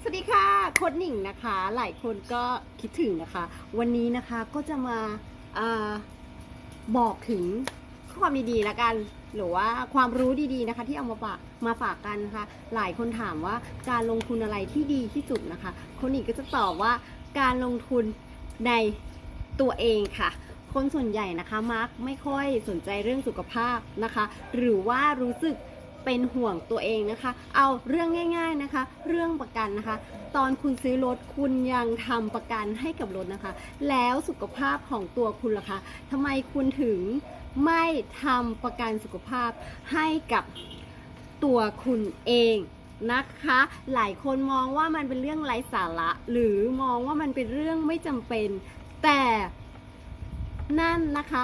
สวัสดีค่ะโค้ดหนิงนะคะ หลายคนก็คิดถึงนะคะ วันนี้นะคะก็จะมาอาบอกถึงข้อความดีๆล้วกัน หรือว่าความรู้ดีๆนะคะ ที่เอามาฝากมาฝากกันนะคะ หลายคนถามว่าการลงทุนอะไรที่ดีที่สุดนะคะโค้ดหนิงก็จะตอบว่าการลงทุนในตัวเองค่ะ คนส่วนใหญ่นะคะมักไม่ค่อยสนใจเรื่องสุขภาพนะคะ หรือว่ารู้สึก เป็นห่วงตัวเองนะคะ เอาเรื่องง่าย ๆนะคะ เรื่องประกันนะคะ ตอนคุณซื้อรถคุณยังทำประกันให้กับรถนะคะ แล้วสุขภาพของตัวคุณล่ะคะทำไมคุณถึงไม่ทำประกันสุขภาพให้กับตัวคุณเองนะคะ หลายคนมองว่ามันเป็นเรื่องไร้สาระ หรือมองว่ามันเป็นเรื่องไม่จำเป็น แต่นั่นนะคะ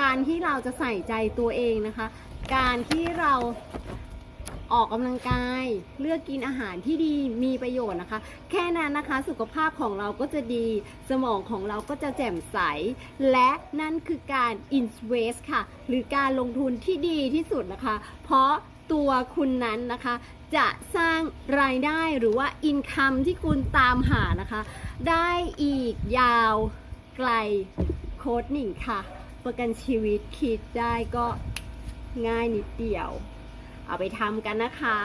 การที่เราจะใส่ใจตัวเองนะคะ การที่เราออกกำลังกาย เลือกกินอาหารที่ดีมีประโยชน์นะคะ แค่นั้นนะคะสุขภาพของเราก็จะดีสมองของเราก็จะแจ่มใส และนั่นคือการ invest ค่ะ หรือการลงทุนที่ดีที่สุดนะคะ เพราะตัวคุณนั้นนะคะ จะสร้างรายได้หรือว่า income ที่คุณตามหานะคะ ได้อีกยาวไกลโค้ดหนิงค่ะ ประกันชีวิตคิดได้ก็ ง่ายนิดเดียว เอาไปทำกันนะคะ